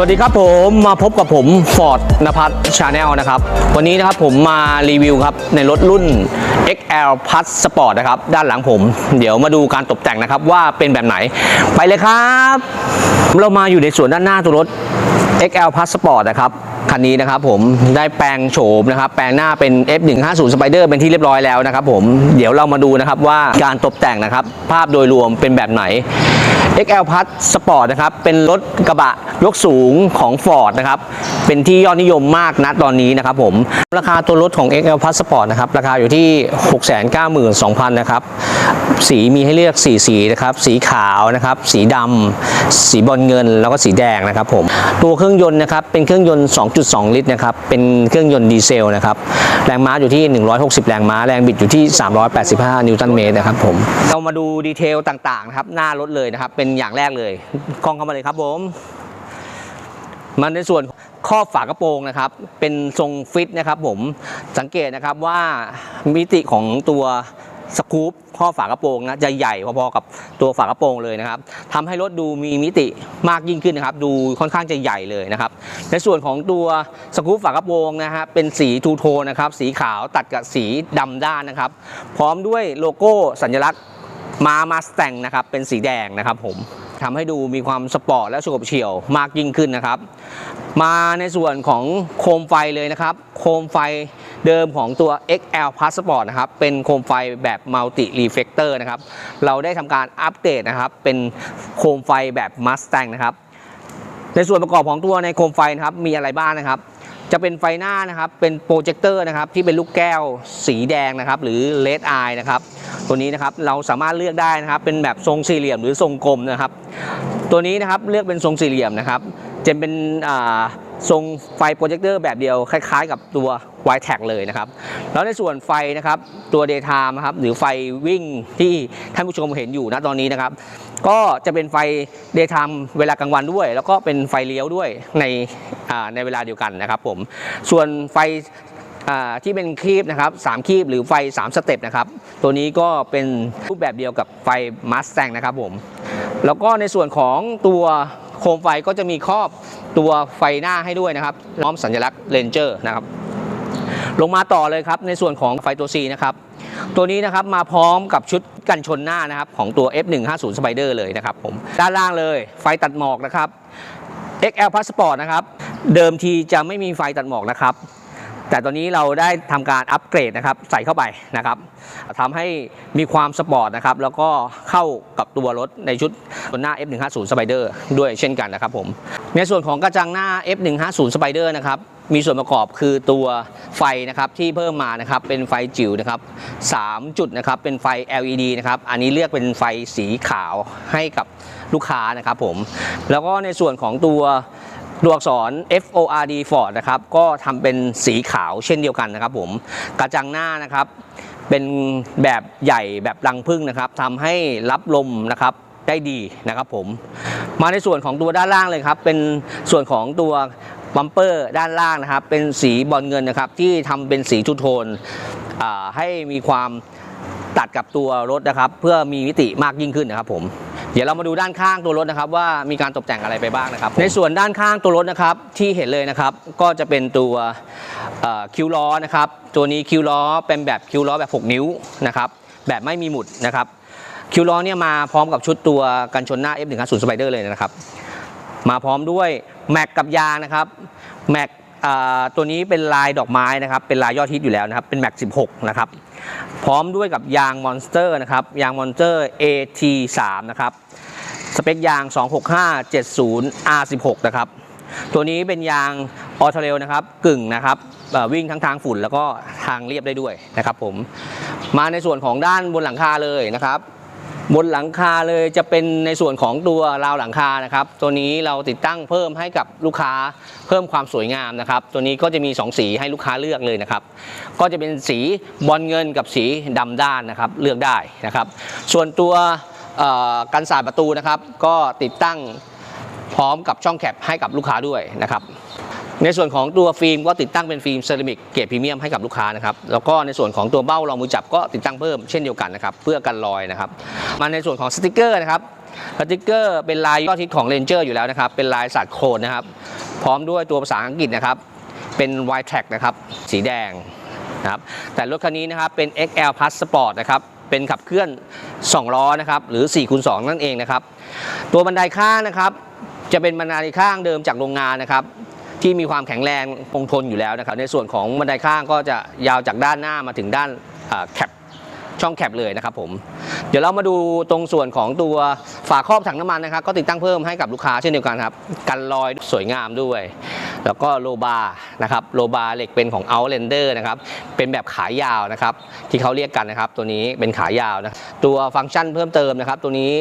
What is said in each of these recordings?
สวัสดีครับผมมาพบกับผมฟอร์ดนภัทรชาแนลนะครับ วันนี้นะครับผมมารีวิวครับในรถรุ่น XL Plus Sport นะครับ ด้านหลังผม เดี๋ยวมาดูการตกแต่งนะครับว่าเป็นแบบไหนไปเลยครับ เรามาอยู่ในส่วนด้านหน้าตัวรถ XL Plus Sport นะครับคันนี้นะครับผมได้แปลงโฉมนะครับแปลงหน้าเป็น F150 Spider เป็นที่เรียบร้อยแล้วนะครับผมเดี๋ยวเรามาดูนะครับว่าการตกแต่งนะครับ ภาพโดยรวมเป็นแบบไหน XL Plus Sport นะครับเป็นรถกระบะยกสูงของ Ford นะครับเป็นที่ยอดนิยมมากนะตอนนี้นะครับผมราคาตัวรถของ XL Plus Sport นะครับราคาอยู่ที่ 692,000 นะครับ สีมีให้เลือก 4 สีนะครับ สีขาวนะครับ สีดำสีบอลเงิน แล้วก็สีแดงนะครับผม ตัวเครื่องยนต์นะครับ เป็นเครื่องยนต์ 2.2 ลิตรนะครับ เป็นเครื่องยนต์ดีเซลนะครับ แรงม้าอยู่ที่ 160 แรงม้า แรงบิดอยู่ที่ 385 นิวตันเมตรนะครับผม เรามาดูดีเทลต่างๆนะครับ หน้ารถเลยนะครับ เป็นอย่างแรกเลยกล้องเข้ามาเลยครับผม มันในส่วนครอบฝากระโปรงนะครับ เป็นทรงฟิตนะครับผม สังเกตนะครับว่ามิติของตัว สกู๊ปครอฝากระโปรงนะจะใหญ่พอๆกับตัวฝากระโปรงเลยนะครับทำให้รถดูมีมิติมากยิ่งขึ้นนะครับ ดูค่อนข้างจะใหญ่เลยนะครับ ในส่วนของตัวสกู๊ปฝากระโปรงนะฮะเป็นสีทูโทนนะครับ สีขาวตัดกับสีดำด้านนะครับ พร้อมด้วยโลโก้สัญลักษณ์มามาสแต่งนะครับ เป็นสีแดงนะครับผมทำให้ดูมีความสปอร์ตและโฉบเฉี่ยวมากยิ่งขึ้นนะครับ มาในส่วนของโคมไฟเลยนะครับ โคมไฟ เดิมของตัว XL Passport นะครับเป็นโคมไฟแบบ Multi Reflector นะครับเราได้ทำการอัปเดตนะครับเป็นโคมไฟแบบ Mustang นะครับในส่วนประกอบของตัวในโคมไฟนะครับมีอะไรบ้างนะครับจะเป็นไฟหน้านะครับเป็นโปรเจคเตอร์นะครับที่เป็นลูกแก้วสีแดงนะครับหรือ Red Eye นะครับตัวนี้นะครับเราสามารถเลือกได้นะครับเป็นแบบทรงสี่เหลี่ยมหรือทรงกลมนะครับ ตัวนี้นะครับเลือกเป็นทรงสี่เหลี่ยมนะครับจะเป็นอ่า ทรงไฟโปรเจคเตอร์แบบเดียวคล้ายๆ กับตัว y t a g เลยนะครับ แล้วในส่วนไฟนะครับตัว daytime นะครับหรือไฟวิ่งที่ท่านผู้ชมเห็นอยู่นะตอนนี้นะครับ ก็จะเป็นไฟ daytime เวลากลางวันด้วย แล้วก็เป็นไฟเลี้ยวด้วยในในเวลาเดียวกันนะครับผมส่วนไฟที่เป็นคีบนะครับ3คีบหรือไฟ 3 สเต็ปนะครับ ตัวนี้ก็เป็นรูปแบบเดียวกับไฟ Mustang นะครับผม แล้วก็ในส่วนของตัว โคมไฟก็จะมีครอบตัวไฟหน้าให้ด้วยนะครับพร้อมสัญลักษณ์เลนเจอร์นะครับลงมาต่อเลยครับในส่วนของไฟตัว C นะครับตัวนี้นะครับมาพร้อมกับชุดกันชนหน้านะครับของตัว F150 Spider เลยนะครับผมด้านล่างเลยไฟตัดหมอกนะครับ XL Passport นะครับ เดิมทีจะไม่มีไฟตัดหมอกนะครับ แต่ตอนนี้เราได้ทำการอัปเกรดนะครับใส่เข้าไปนะครับทำให้มีความสปอร์ตนะครับแล้วก็เข้ากับตัวรถในชุดหน้า F150 Spider ด้วยเช่นกันนะครับผมในส่วนของกระจังหน้า F150 Spider นะครับมีส่วนประกอบคือตัวไฟนะครับที่เพิ่มมานะครับเป็นไฟจิ๋วนะครับ3จุดนะครับเป็นไฟ LED นะครับอันนี้เลือกเป็นไฟสีขาวให้กับลูกค้านะครับผมแล้วก็ในส่วนของตัว ตัวอักษร F O R D Ford นะครับก็ทำเป็นสีขาวเช่นเดียวกันนะครับผมกระจังหน้านะครับ เป็นแบบใหญ่แบบรังพึ่งนะครับทำให้รับลมนะครับได้ดีนะครับผมมาในส่วนของตัวด้านล่างเลยครับ เป็นส่วนของตัวบัมเปอร์ด้านล่างนะครับ เป็นสีบอลเงินนะครับ ที่ทำเป็นสีทูโทนให้มีความตัดกับตัวรถนะครับ เพื่อมีมิติมากยิ่งขึ้นนะครับผม ดี๋ยวเรามาดูด้านข้างตัวรถนะครับว่ามีการตกแต่งอะไรไปบ้างนะครับ ในส่วนด้านข้างตัวรถนะครับที่เห็นเลยนะครับก็จะเป็นตัวเอ่อคิวล้อนะครับตัวนี้คิวล้อเป็นแบบคิวล้อแบบ 6 นิ้วนะครับแบบไม่มีหมุดนะครับคิวล้อเนี่ยมาพร้อมกับชุดตัวกันชนหน้า F150 Spider เลยนะครับมาพร้อมด้วยแม็กกับยางนะครับแม็กอ่า ตัวนี้เป็นลายดอกไม้นะครับ เป็นลายยอดฮิตอยู่แล้วนะครับ เป็นแม็ก 16 นะครับ พร้อมด้วยกับยางมอนสเตอร์นะครับ ยางมอนสเตอร์ AT3 นะครับ สเปคยาง 265 70 R16 นะครับ ตัวนี้เป็นยางออโตเรลนะครับ กึ่งนะครับวิ่งทั้งทางฝุ่นแล้วก็ทางเรียบได้ด้วยนะครับผม มาในส่วนของด้านบนหลังคาเลยนะครับ บนหลังคาเลยจะเป็นในส่วนของตัวราวหลังคานะครับ ตัวนี้เราติดตั้งเพิ่มให้กับลูกค้าเพิ่มความสวยงามนะครับ ตัวนี้ก็จะมี 2 สีให้ลูกค้าเลือกเลยนะครับ ก็จะเป็นสีบอลเงินกับสีดำด้านนะครับเลือกได้นะครับ ส่วนตัวกันสาดประตูนะครับ ก็ติดตั้งพร้อมกับช่องแคปให้กับลูกค้าด้วยนะครับ ในส่วนของตัวฟิล์มก็ติดตั้งเป็นฟิล์มเซรามิกเกรดพรีเมียมให้กับลูกค้านะครับแล้วก็ในส่วนของตัวเบ้ารองมือจับก็ติดตั้งเพิ่มเช่นเดียวกันนะครับเพื่อกันรอยนะครับมาในส่วนของสติกเกอร์นะครับสติกเกอร์เป็นลายยอดฮิตของ Ranger อยู่แล้วนะครับเป็นลายสัตว์โคลนนะครับพร้อมด้วยตัวภาษาอังกฤษนะครับเป็น y t r a c นะครับสีแดงนะครับแต่รถคันนี้นะครับเป็น XL Plus Sport นะครับเป็นขับเคลื่อน 2 ล้อนะครับหรือ4คูณ2นั่นเองนะครับตัวบันไดข้างนะครับจะเป็นบันไดข้างเดิมจากโรงงานนะครับ ที่มีความแข็งแรงคงทนอยู่แล้วนะครับ ในส่วนของบันไดข้างก็จะยาวจากด้านหน้ามาถึงด้านแคปช่องแคปเลยนะครับผมเดี๋ยวเรามาดูตรงส่วนของตัวฝาครอบถังน้ำมันนะครับ ก็ติดตั้งเพิ่มให้กับลูกค้าเช่นเดียวกันครับ กันรอยสวยงามด้วย แล้วก็โลบาร์นะครับโลบาร์เหล็กเป็นของ Outlander นะครับเป็นแบบขายาวนะครับที่เขาเรียกกันนะครับตัวนี้เป็นขายาวนะตัวฟังก์ชันเพิ่มเติมนะครับตัวนี้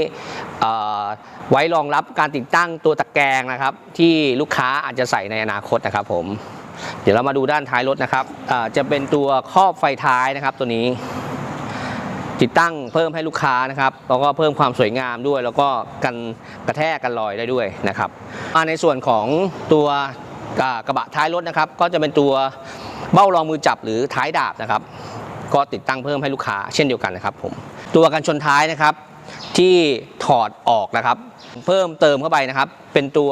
ไว้รองรับการติดตั้งตัวตะแกรงนะครับที่ลูกค้าอาจจะใส่ในอนาคตนะครับผมเดี๋ยวเรามาดูด้านท้ายรถนะครับจะเป็นตัวครอบไฟท้ายนะครับตัวนี้ติดตั้งเพิ่มให้ลูกค้านะครับแล้วก็เพิ่มความสวยงามด้วย แล้วก็กันกระแทกกันลอยได้ด้วยนะครับมาในส่วนของตัว กระบะท้ายรถนะครับ ก็จะเป็นตัวเบ้ารองมือจับหรือท้ายดาบนะครับ ก็ติดตั้งเพิ่มให้ลูกค้าเช่นเดียวกันนะครับผมตัวกันชนท้ายนะครับที่ถอดออกนะครับ เพิ่มเติมเข้าไปนะครับ เป็นตัว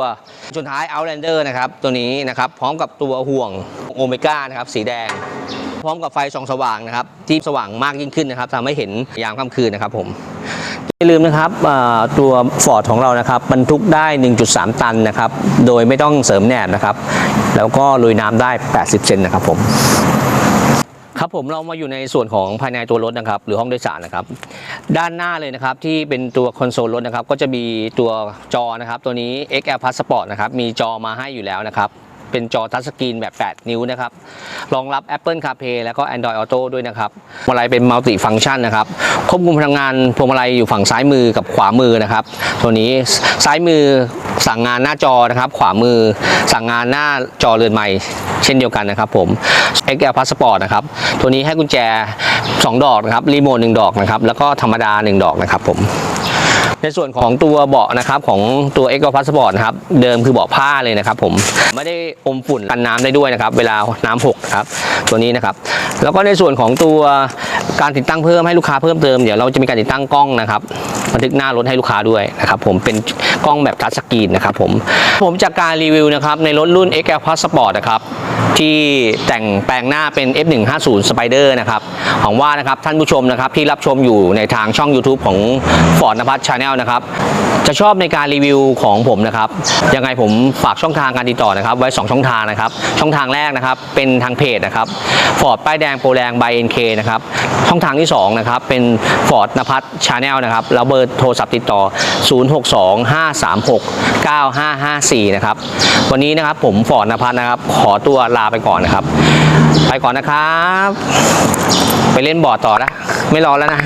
ชนท้าย Outlander นะครับ ตัวนี้นะครับ พร้อมกับตัวห่วงโอเมก้านะครับ สีแดง พร้อมกับไฟส่องสว่างนะครับ ที่สว่างมากยิ่งขึ้นนะครับทำให้เห็นยามค่ำคืนนะครับผม อย่าลืมนะครับตัว Ford ของเรานะครับบรรทุกได้ 1.3 ตันนะครับ โดยไม่ต้องเสริมแหนบนะครับ แล้วก็ลุยน้ำได้ 80 เซนนะครับผมครับผมเรามาอยู่ในส่วนของภายในตัวรถนะครับ หรือห้องโดยสารนะครับ ด้านหน้าเลยนะครับที่เป็นตัวคอนโซลรถนะครับ ก็จะมีตัวจอนะครับ ตัวนี้ XL Plus Sport นะครับมีจอมาให้อยู่แล้วนะครับ เป็นจอทัชสกรีนแบบ 8 นิ้วนะครับ รองรับ Apple CarPlay แล้วก็ Android Auto ด้วยนะครับพวงมาลัยเป็นมัลติฟัง c t ชันนะครับ ควบคุมพลังงานพวงมาลัยอยู่ฝั่งซ้ายมือกับขวามือนะครับ ตัวนี้ซ้ายมือสั่งงานหน้าจอนะครับ ขวามือสั่งงานหน้าจอเรือนใหม่เช่นเดียวกันนะครับผม XL Passport นะครับ ตัวนี้ให้กุญแจ 2 ดอกนะครับ รีโมท1ดอกนะครับ แล้วก็ธรรมดา 1 ดอกนะครับผม ในส่วนของตัวเบาะนะครับของตัว Eco Passport นะครับเดิมคือเบาะผ้าเลยนะครับผมไม่ได้อมฝุ่นกันน้ำได้ด้วยนะครับ เวลาน้ำหกครับตัวนี้นะครับ แล้วก็ในส่วนของตัวการติดตั้งเพิ่มให้ลูกค้าเพิ่มเติมเดี๋ยวเราจะมีการติดตั้งกล้องนะครับบันทึกหน้ารถให้ลูกค้าด้วยนะครับผมเป็นกล้องแบบทัชสกรีนนะครับผมผมจากการรีวิวนะครับในรถรุ่น XL Passport นะครับ ที่แต่งแปลงหน้าเป็น F150 Spider นะครับหวังว่านะครับท่านผู้ชมนะครับที่รับชมอยู่ในทางช่อง YouTube ของ Ford นภัส Channel นะครับจะชอบในการรีวิวของผมนะครับยังไงผมฝากช่องทางการติดต่อนะครับไว้ 2 ช่องทางนะครับช่องทางแรกนะครับเป็นทางเพจนะครับ Ford ป้ายแดงโปรแรง by NK นะครับช่องทางที่2นะครับเป็น Ford นภัส Channel นะครับแล้วเบอร์โทรศัพท์ติดต่อ 0625369554 นะครับวันนี้นะครับผม Ford นภัสนะครับขอตัวลาไปก่อนนะครับ ไปก่อนนะครับ ไปเล่นบอร์ดต่อนะ ไม่รอแล้วนะ